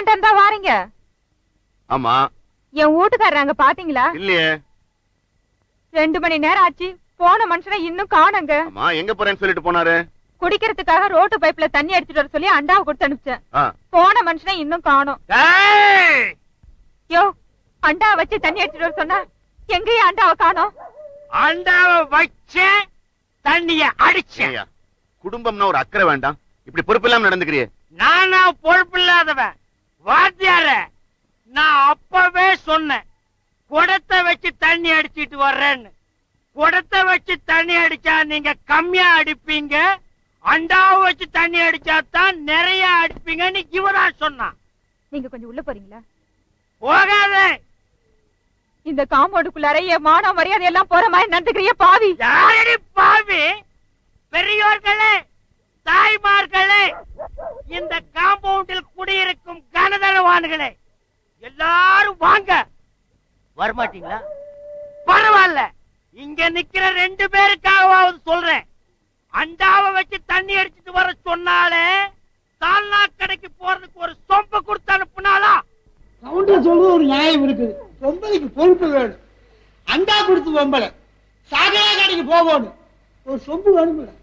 போலான்ட்டு இருந்தா வாரீங்க. ஆமா. என் வீட்டுக்காரர் அங்க பாத்தீங்களா? இல்லையே. ரெண்டு மணி நேரம் ஆச்சு. போன மனுஷனை இன்னும் காணுங்க. ஆமா எங்க போறேன்னு சொல்லிட்டு போனாரு? குடிக்கிறதுக்காக ரோட்டு பைப்ல தண்ணி அடிச்சிட்டு வர சொல்லி அண்டாவை கொடுத்து அனுப்பிச்சேன். போன மனுஷனை இன்னும் காணோம். ஏய்! யோ அண்டா வச்சு தண்ணி அடிச்சிட்டு வர சொன்னா எங்கேயும் அண்டாவை காணோம். அண்டாவ வச்சேன் தண்ணிய அடிச்சேன். குடும்பம்னா ஒரு அக்கறை வேண்டாம். இப்படி பொறுப்பு இல்லாம நடந்துக்கிறியே. நானா பொறுப்பில்லாதவன் வாத்தியார நான் அப்பவே சொன்னேன் குடத்தை வச்சு தண்ணி அடிச்சிட்டு வர்றேன்னு. குடத்தை வச்சு தண்ணி அடிச்சா நீங்க கம்மியா அடிப்பீங்க அண்டாவை வச்சு தண்ணி அடிச்சா தான் நிறைய அடிப்பீங்கன்னு இவரா சொன்னான். நீங்க கொஞ்சம் உள்ள போறீங்களா? போகாதே. இந்த காம்பவுண்டுக்குள்ளார என் மான மரியாதை எல்லாம் போற மாதிரி நடந்துக்கிறிய பாவி. யாரடி பாவி? பெரியோர்களே தாய்மார்களே இந்த காம்பவுண்டில் குடியிருக்கும் கனதரவான்களே எல்லாரும் வாங்க. வரமாட்டீங்களா? பரவாயில்ல. இங்க நிக்கிற ரெண்டு பேருக்காகவாவது சொல்றேன். அண்டாவை வச்சு தண்ணி அடிச்சிட்டு வர சொன்னாலே சால்னா கடைக்கு போறதுக்கு ஒரு சொம்பு கொடுத்து அனுப்புனாலா கவுண்டர் சொல்றது ஒரு நியாயம் இருக்குது பொம்பளைக்கு பொறுப்பு வேணும். அண்டா கொடுத்து பொம்பளை சாகையா கடைக்கு போகணும். ஒரு சொம்பு வேணும்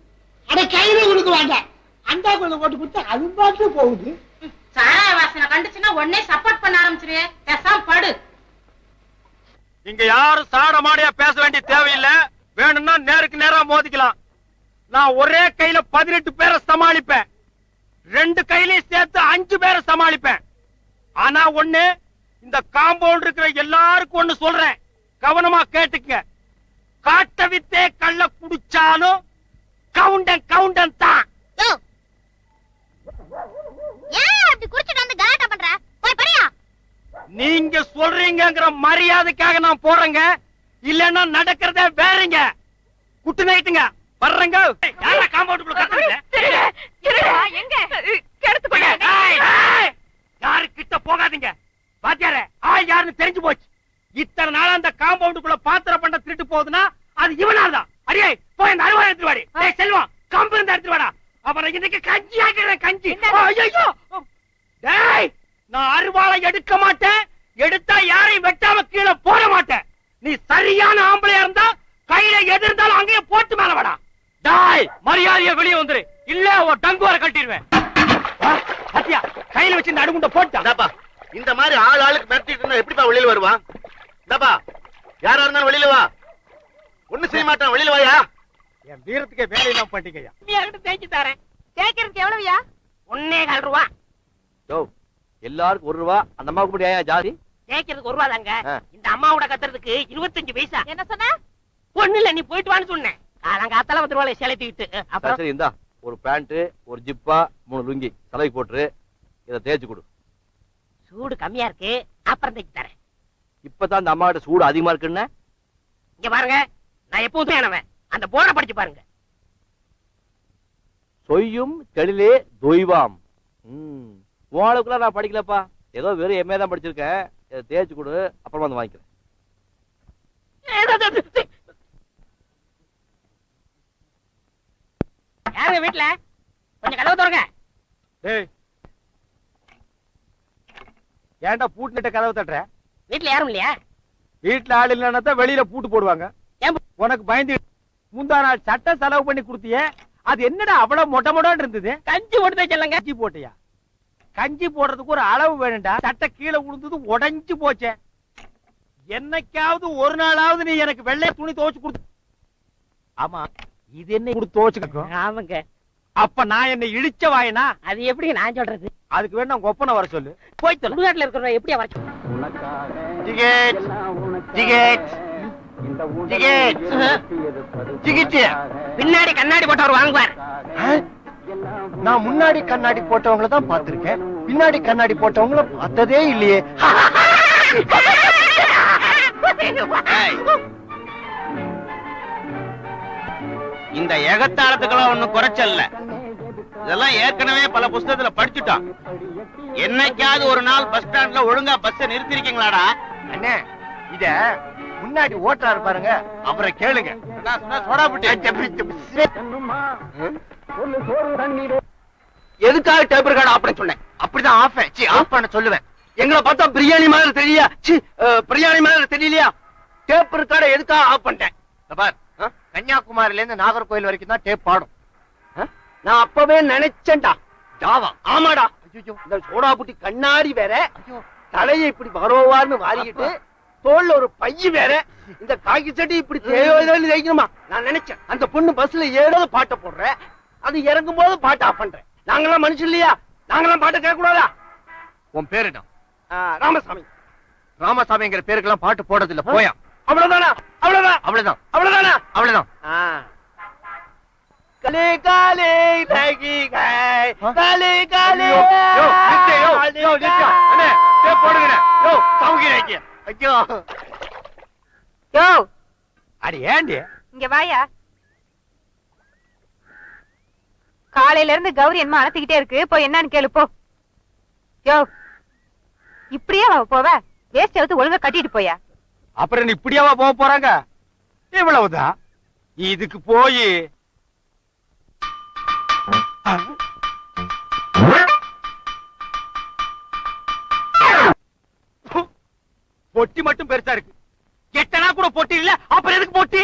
அட கையில கொடுக்க வேண்டாம் அண்டா கொள்ள போட்டு கொடுத்தா அது பாட்டு போகுது. சாராய வாசனை கண்டுச்சுன்னா உடனே சப்போர்ட் பண்ண ஆரம்பிச்சிருவே. பேசாம படு. இங்க யாரும் சாட மாடியா பேச வேண்டிய தேவையில்லை. வேணும்னா நேருக்கு நேரா மோதிக்கலாம். நான் ஒரே கையில பதினெட்டு பேரை சமாளிப்பேன். ரெண்டு கையிலயும் சேர்த்து அஞ்சு பேரை சமாளிப்பேன். ஆனா ஒண்ணு இந்த காம்பவுண்ட் இருக்கிற எல்லாருக்கும் ஒண்ணு சொல்றேன். கவனமா கேட்டுக்க காட்ட வித்தே கள்ள குடிச்சாலும் கவுண்டன் கவுண்டன் தான். ஏன் அப்படி குடிச்சிட்டு வந்து கலாட்டா பண்ற? போய் படியா. நீங்க சொல்றீங்கங்கிற மரியாதைக்காக நான் போறேங்க. இல்லன்னா நடக்கிறதே வேறங்க. குட்டு நைட்டுங்க. வர்றேங்க. யாரா காம்பவுண்டுக்குள்ள கத்துறீங்க? திருடு. எங்க? கெடுத்து ஏய், யாரு கிட்ட போகாதீங்க. பாத்தியாரே ஆள் யாருன்னு தெரிஞ்சு போச்சு. இத்தனை நாளா அந்த காம்பவுண்டுக்குள்ள பாத்திர பண்ண திருட்டு போகுதுன்னா அது இவனால தான் அடியே போய் அந்த அருவாள் எடுத்துட்டு வாடி. செல்வம் கம்பு இருந்தா எடுத்துட்டு வாடா. அப்புறம் இன்னைக்கு கஞ்சி ஆக்கிறேன் கஞ்சி. ஐயோ நான் அருவாளை எடுக்க மாட்டேன். எடுத்தா யாரையும் வெட்டாம கீழே போட மாட்டேன். நீ சரியான ஆம்பளையா இருந்தா கையில எது இருந்தாலும் அங்கேயே போட்டு மேல வாடா. டாய் மரியாதைய வெளியே வந்துரு. இல்ல ஒரு டங்குவார கட்டிடுவேன் ஆ, பாத்தியா? கையில வச்சு இந்த அடுகுண்ட போட்டான் இந்தாப்பா இந்த மாதிரி ஆள் ஆளுக்கு மிரட்டிட்டு இருந்தா எப்படிப்பா வெளியில வருவான் இந்தாப்பா யாரா இருந்தாலும் வெளியில வா. ஒண்ணு செய்ய மாட்டான் வெளியில வாயா. என் வீரத்துக்கே வேலை இல்லாம பண்ணிக்கையா தேய்ச்சி தரேன். கேட்கறதுக்கு எவ்வளவுயா ஒன்னே கால் ரூபா. எல்லாருக்கும் ஒரு ரூபா அந்த அம்மாவுக்கு ஏன் ஜாதி? தேய்க்கிறதுக்கு ஒரு ரூபா தாங்க. இந்த அம்மாவோட கத்துறதுக்கு இருபத்தஞ்சு பைசா. என்ன சொன்ன? ஒண்ணு இல்ல நீ போயிட்டு வான்னு சொன்னேன். காலங்காத்தால வந்து ரூபாய் செலுத்திக்கிட்டு அப்புறம்? சரி இந்தா ஒரு பேண்ட் ஒரு ஜிப்பா மூணு லுங்கி தலைக்கு போட்டுரு இதை தேய்ச்சு கொடு. சூடு கம்மியா இருக்கு அப்புறம் தைச்சு தரேன். இப்பதான் அந்த அம்மா கிட்ட சூடு அதிகமா இருக்குன்னு? இங்க பாருங்க நான் எப்பவும் தூயானவன். அந்த போர்டை படிச்சு பாருங்க. சொய்யும் தெளிலே தொய்வாம். ம். உங்களுக்குலாம் நான் படிக்கலப்பா. ஏதோ வெறும் எம்ஏ தான் படிச்சிருக்கேன். இதை தேய்ச்சு கொடு அப்புறமா வந்து வாங்கிக்கிறேன். யாருங்க வீட்டுல கொஞ்சம் கதவு திறங்க. டேய். ஏன்டா பூட்டிட்ட கதவை தட்டுற? வீட்டுல யாரும் இல்லையா? வீட்டுல ஆள் இல்லைன்னா தான் வெளியில பூட்டு போடுவாங்க. ஏன் உனக்கு பயந்து முந்தா நாள் சட்டை செலவு பண்ணி கொடுத்தியே அது என்னடா அவ்வளவு மொட்டை மொட்டான்னு இருந்தது? கஞ்சி போட்டு தைச்சலங்க கஞ்சி போட்டியா? கஞ்சி போடுறதுக்கு ஒரு அளவு வேணும்டா. சட்டை கீழே விழுந்தது உடைஞ்சு போச்சே. என்னைக்காவது ஒரு நாளாவது நீ எனக்கு வெள்ளை துணி துவைச்சு கொடுத்து ஆமா இது என்ன கொடுத்து துவைச்சுக்கோ ஆமாங்க. அப்ப நான் என்ன இழிச்ச வாயினா? அது எப்படி நான் சொல்றது? அதுக்கு வேணும் ஒப்பனை வர சொல்லு. போய் சுடுகாட்டுல இருக்கிற எப்படியா வர சொல்லு? டிக்கெட் டிக்கெட் டிக்கெட் டிக்கெட் பின்னாடி கண்ணாடி போட்டவர் வாங்குவார். நான் முன்னாடி கண்ணாடி போட்டவங்கள தான் பார்த்திருக்கேன். பின்னாடி கண்ணாடி போட்டவங்கள பார்த்ததே இல்லையே. இந்த எகத்தாளத்துக்கெல்லாம் ஒண்ணும் குறைச்சல்ல. இதெல்லாம் ஏற்கனவே பல புஸ்தகத்துல படிச்சுட்டோம். என்னைக்காவது ஒரு நாள் பஸ் ஸ்டாண்ட்ல ஒழுங்கா பஸ் நிறுத்திருக்கீங்களாடா? அண்ணே இத முன்னாடி ஓட்டுறாரு பாருங்க. அப்புறம் கேளுங்க. எதுக்காக டேபிள் கார்டு ஆப்பரேட் சொன்னேன்? அப்படிதான் ஆஃப் சி ஆஃப் பண்ண சொல்லுவேன். எங்களை பார்த்தா பிரியாணி மாதிரி தெரியலையா? சி பிரியாணி மாதிரி தெரியலையா? டேப் இருக்காட எதுக்கா ஆஃப் பண்ணிட்டேன்? கன்னியாகுமரியில இருந்து நாகர்கோயில் வரைக்கும் தான் டேப் பாடும். நான் அப்பவே நினைச்சேன்டா. ஜாவா ஆமாடா. இந்த சோடா புட்டி கண்ணாடி வேற. தலையை இப்படி வரோவார்னு வாரிக்கிட்டு தோல்ல ஒரு பைய வேற. இந்த காக்கி சட்டி இப்படி தேவையில்லைன்னு வைக்கணுமா நான் நினைச்சேன். அந்த பொண்ணு பஸ்ல ஏழாவது பாட்டை போடுற. அது இறங்கும் போது பாட்டு ஆஃப் பண்றேன். நாங்களாம் மனுஷன் இல்லையா? நாங்களாம் பாட்டு கேட்க கூடாதா உன் பேரு என்ன? ராமசாமி. ராமசாமிங்கிற பேருக்கெல்லாம் பாட்டு போடுறது இல்ல போயா? அவ்வளவுதானா? அவ்வளவுதான். அவ்வளவுதான்? அவ்வளவுதானா. அவ்வளவுதான் கலே காலே தகி காய் காலே காலே யோ நித்ய யோ யோ நித்ய அண்ணே டே போடுங்க யோ சவுகி ஐயோ. யோ. அடி ஏண்டி? இங்க வாயா. காலையில இருந்து கௌரி என்ன அழைச்சிக்கிட்டே இருக்கு. போய் என்னன்னு கேளு போ. யோ இப்படியே போவ? வேஸ்ட் எடுத்து ஒழுங்கா கட்டிட்டு போயா? அப்புறம் இப்படியாவா போக போறாங்க? இவ்வளவுதான். இதுக்கு போய். பொட்டி மட்டும் பெருசா இருக்கு. எட்டனா கூட பொட்டி இல்ல? அப்புறம் எதுக்கு பொட்டி?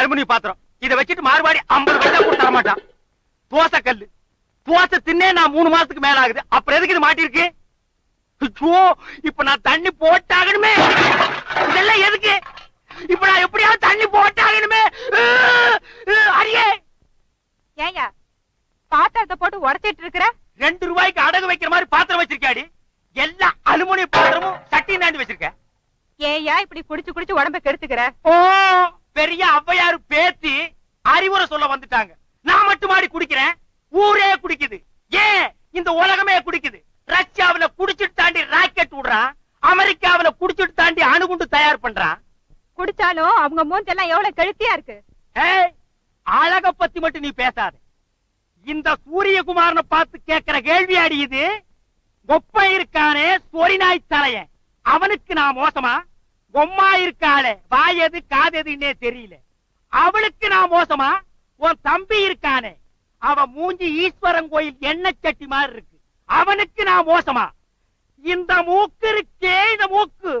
அலுமினிய பாத்திரம். இத வச்சுட்டு மார்வாடி ஐம்பது பைசா கூட தர மாட்டான். தோசை கல்லு. தோசை தின்னே நான் மூணு மாசத்துக்கு மேல ஆகுது அப்புறம் எதுக்கு இது மாட்டிருக்கு இப்ப நான் தண்ணி போட்டாகணுமே. இதெல்லாம் எதுக்கு? இப்ப நான் எப்படியாவது தண்ணி போட்டாகணுமே. அடியே. ஏயா பாத்திரத்தை போட்டு உடைச்சிட்டு இருக்கிற? ரெண்டு ரூபாய்க்கு அடகு வைக்கிற மாதிரி பாத்திரம் வச்சிருக்காடி எல்லா அலுமினிய பாத்திரமும் சட்டி தாண்டி வச்சிருக்க. ஏயா இப்படி குடிச்சு குடிச்சு உடம்ப கெடுத்துக்கிற? ஓ பெரிய ஔவையாரு பேத்தி அறிவுரை சொல்ல வந்துட்டாங்க. நான் மட்டும் மாடி குடிக்கிறேன். ஊரே குடிக்குது. ஏன்? இந்த உலகமே குடிக்குது. ரஷ்யாவுல குடிச்சிட்டு தாண்டி ராக்கெட் விடுறான் அமெரிக்காவுல குடிச்சிட்டு தாண்டி அணுகுண்டு தயார் பண்றான் குடிச்சாலும் அவங்க மூஞ்செல்லாம் எவ்வளவு கெழுத்தியா இருக்கு? அழக பத்தி மட்டும் நீ பேசாத. இந்த சூரியகுமாரனை பார்த்து கேட்கிற கேள்வி அடி இது. கொப்பை இருக்கானே சொரிநாய் தலையன். அவனுக்கு நான் மோசமா? பொம்மா இருக்காளே வாயது காதெதுன்னே தெரியல. அவளுக்கு நான் மோசமா? உன் தம்பி இருக்கானே. அவன் மூஞ்சி ஈஸ்வரன் கோயில் எண்ணெய் சட்டி மாதிரி இருக்கு. அவனுக்கு நான் மோசமா? இந்த மூக்கு இருக்கே இந்த மூக்கு.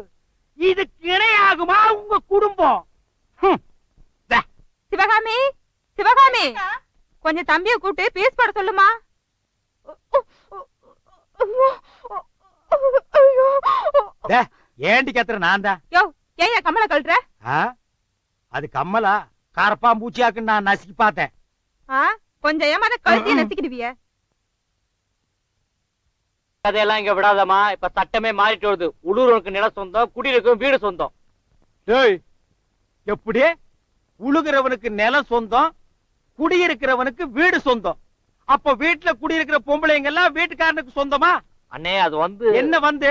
இதுக்கு இணையாகுமா உங்க குடும்பம். சிவகாமி சிவகாமி. கொஞ்சம் தம்பிய கூப்பிட்டு பீஸ் போட சொல்லுமா? டே, ஏண்டி கத்துற நான் தான். யோ ஏயா கமல கழட்டுற? அது கம்மலா? கரப்பாம்பூச்சியாக்குன்னு நான் நசுக்கி பார்த்தேன். ஆ? கொஞ்சம் ஏமாத கழுத்திய நசிக்கிடுவிய. கதையெல்லாம் இங்க விடாதம்மா. இப்ப சட்டமே மாறிட்டு வருது. உள்ளூருக்கு நில சொந்தம் குடியிருக்கும் வீடு சொந்தம். டேய் எப்படி? உழுகிறவனுக்கு நிலம் சொந்தம் குடியிருக்கிறவனுக்கு வீடு சொந்தம். அப்ப வீட்டுல குடியிருக்கிற பொம்பளைங்க எல்லாம் வீட்டுக்காரனுக்கு சொந்தமா? அண்ணே அது வந்து என்ன வந்து?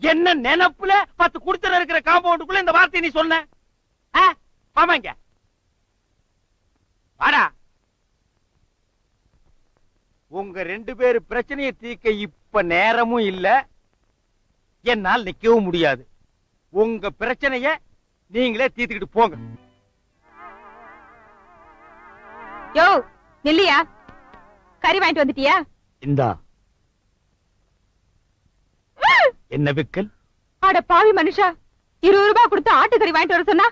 என்ன நினைப்புல பத்து குடுத்தர இருக்கிற காம்பவுண்டுக்குள்ள இந்த வார்த்தையை நீ சொன்ன? ஆமாங்க வாடா. உங்க ரெண்டு பேரு பிரச்சனையை தீர்க்க இப்ப நேரமும் இல்ல. என்னால் நிக்கவும் முடியாது. உங்க பிரச்சனைய நீங்களே தீர்த்துக்கிட்டு போங்க. யோ நில்லியா? கறி வாங்கிட்டு வந்துட்டியா? இந்தா. என்ன விக்கல்? அட பாவி மனுஷா இருபது ரூபாய் கொடுத்து ஆட்டுக்கறி வாங்கிட்டு வர சொன்னா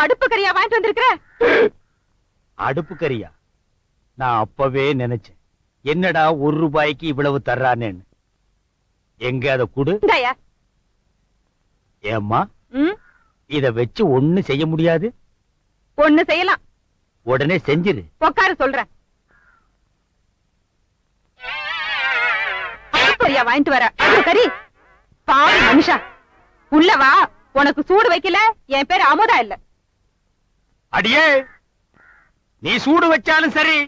அடுப்பு கறியா வாங்கிட்டு வந்திருக்கிற? அடுப்பு கறியா நான் அப்பவே நினைச்சேன். என்னடா ஒரு ரூபாய்க்கு இவ்வளவு தர்றானேன்னு. எங்க அத குடு. ஏம்மா? இத வச்சு ஒண்ணு செய்ய முடியாது? ஒண்ணு செய்யலாம். உடனே செஞ்சிரு. உட்காரு சொல்றேன் வாங்கிட்டு வர. கறி பாவி மனுஷா. உள்ள வா உனக்கு சூடு வைக்கல? என் பேரு அமுதா இல்ல. அடியே நீ சூடு வச்சாலும் சரி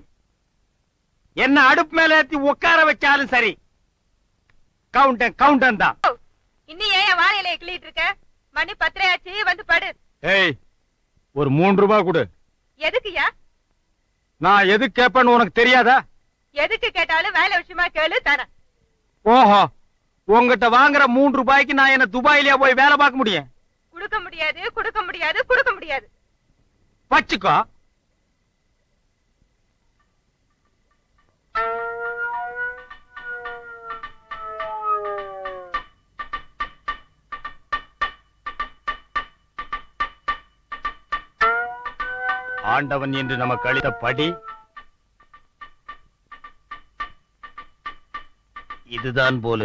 என்ன அடுப்பு மேல ஏத்தி உட்கார வச்சாலும் சரி கவுண்டன் கவுண்டன் தான். இன்னும் ஏன் வாழையில கிள்ளிட்டு இருக்க? மணி பத்திரையாச்சு வந்து படு. ஏய் ஒரு மூன்று ரூபாய் கொடு. எதுக்குயா நான் எது கேப்பேன்னு உனக்கு தெரியாதா? எதுக்கு கேட்டாலும் வேலை விஷயமா கேளு தரேன் ஓஹோ உங்ககிட்ட வாங்குற மூன்று ரூபாய்க்கு நான் என்ன துபாயிலேயே போய் வேலை பார்க்க முடியும்? குடுக்க முடியாது குடுக்க முடியாது குடுக்க முடியாது. வச்சுக்கோ. ஆண்டவன் என்று நமக்கு அளித்த படி இதுதான் போல.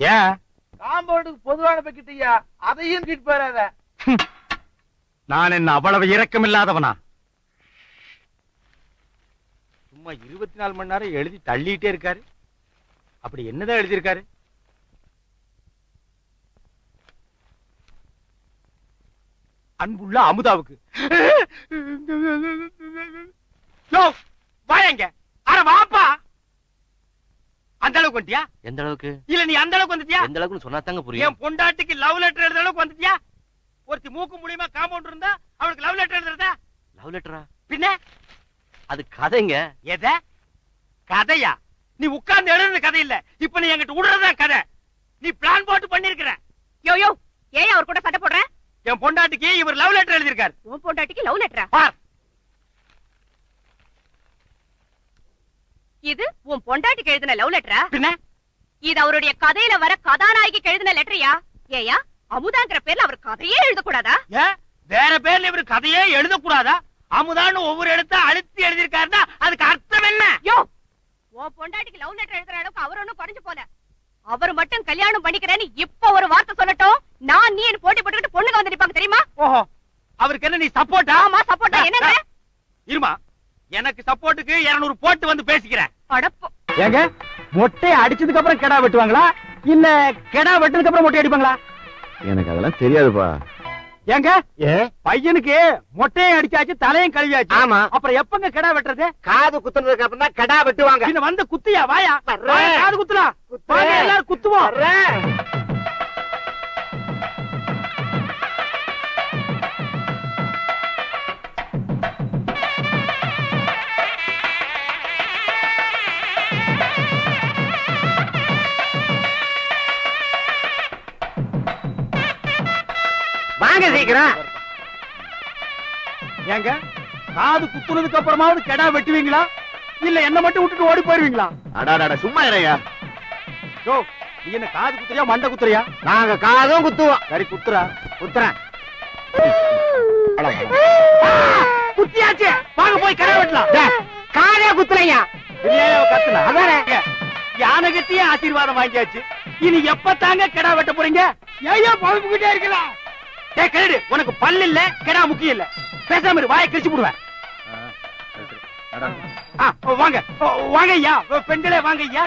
ஏன் காம்பவுண்டுக்கு பொதுவான பக்கிட்டியா? அதையும் கிட் போறாத நான் என்ன அவ்வளவு இரக்கம் இல்லாதவனா சும்மா இருபத்தி நாலு மணி நேரம் எழுதி தள்ளிட்டே இருக்காரு. அப்படி என்னதான் எழுதியிருக்காரு? அன்புள்ள அமுதாவுக்கு. வாயங்க. அட வாப்பா. அந்த அளவுக்கு வந்துட்டியா? எந்த அளவுக்கு? இல்ல நீ அந்த அளவுக்கு வந்துட்டியா? எந்த அளவுக்கு சொன்னா தாங்க என் பொண்டாட்டிக்கு லவ் லெட்டர் எழுதுற அளவுக்கு வந்துட்டியா? ஒருத்தி மூக்கு மூலியமா காம்பவுண்ட் இருந்தா அவளுக்கு லவ் லெட்டர் எழுதுறதா? லவ் லெட்டரா பின்ன? அது கதைங்க. எத? கதையா? நீ உட்கார்ந்து எழுதுற கதை இல்ல. இப்ப நீ என்கிட்ட விடுறதா கதை. நீ பிளான் போட்டு பண்ணிருக்கிற. யோ யோ ஏன் அவர் கூட சண்டை போடுற? என் பொண்டாட்டிக்கு இவர் லவ் லெட்டர் எழுதியிருக்காரு. உன் பொண்டாட்டிக்கு லவ் லெட்டரா பார். இது உன் பொண்டாட்டிக்கு எழுதின லவ் லெட்டரா பின்ன? இது அவருடைய கதையில வர கதாநாயகிக்கு எழுதின லெட்டரியா ஏயா அமுதாங்கிற பேர்ல அவர் கதையே எழுதக்கூடாதா? வேற பேர்ல இவர் கதையே எழுதக்கூடாதா? அமுதான்னு ஒவ்வொரு எழுத்த அழுத்தி எழுதியிருக்காருன்னா அதுக்கு அர்த்தம் என்ன? யோ உன் பொண்டாட்டிக்கு லவ் லெட்டர் எழுதுற அளவுக்கு அவர் ஒண்ணும் குறைஞ்சு போல அவர் மட்டும் கல்யாணம் பண்ணிக்கிறேன்னு இப்ப ஒரு வார்த்தை சொல்லட்டும். நான் நீ போட்டி போட்டுக்கிட்டு பொண்ணுங்க வந்து நிப்பாங்க தெரியுமா? ஓஹோ அவருக்கு என்ன நீ சப்போர்ட்டா ஆமா சப்போர்ட்டா என்னங்க? இருமா. எனக்கு சப்போர்ட்டுக்கு 200 போட்டு வந்து பேசிக்கிறேன். அடப்போ. ஏங்க மொட்டையை அடிச்சதுக்கு அப்புறம் கெடா வெட்டுவாங்களா? இல்ல கெடா வெட்டதுக்கு அப்புறம் மொட்டை அடிப்பாங்களா? எனக்கு அதெல்லாம் தெரியாதுப்பா. ஏங்க பையனுக்கு மொட்டையும் அடிச்சாச்சு தலையும் கழுவியாச்சு. ஆமா. அப்புறம் எப்பங்க கெடா வெட்டுறது? காது குத்துனதுக்கு அப்புறம் தான் கடா வெட்டுவாங்க. வந்து குத்தியா வாயா? காது குத்துலாம் எல்லாரும் குத்துவோம். சீக்கிரம் ஏங்க காது குத்துனதுக்கு அப்புறமாவது கெடா வெட்டுவீங்களா? இல்ல என்ன மட்டும் விட்டுட்டு ஓடி போயிருவீங்களா? அடாடாடா சும்மா இறையா யோ நீ என்ன காது குத்துறியா மண்டை குத்துறியா? நாங்க காதும் குத்துவோம் சரி குத்துறா. குத்துறேன். குத்தியாச்சு. வாங்க போய் கடை வெட்டலாம். காதே குத்துறையா கத்துனா. அதானே. யானை கட்டியே ஆசீர்வாதம் வாங்கியாச்சு. இனி எப்ப தாங்க கிடா வெட்ட போறீங்க? ஏன் பழப்புக்கிட்டே இருக்கலாம் டேய் கரடு உனக்கு பல்லு இல்ல கிடா முக்கியம் இல்ல. பேசாம வாயை கிழிச்சு போடுவேன். ஆ, வாங்க வாங்க ஐயா பெண்களே வாங்க ஐயா.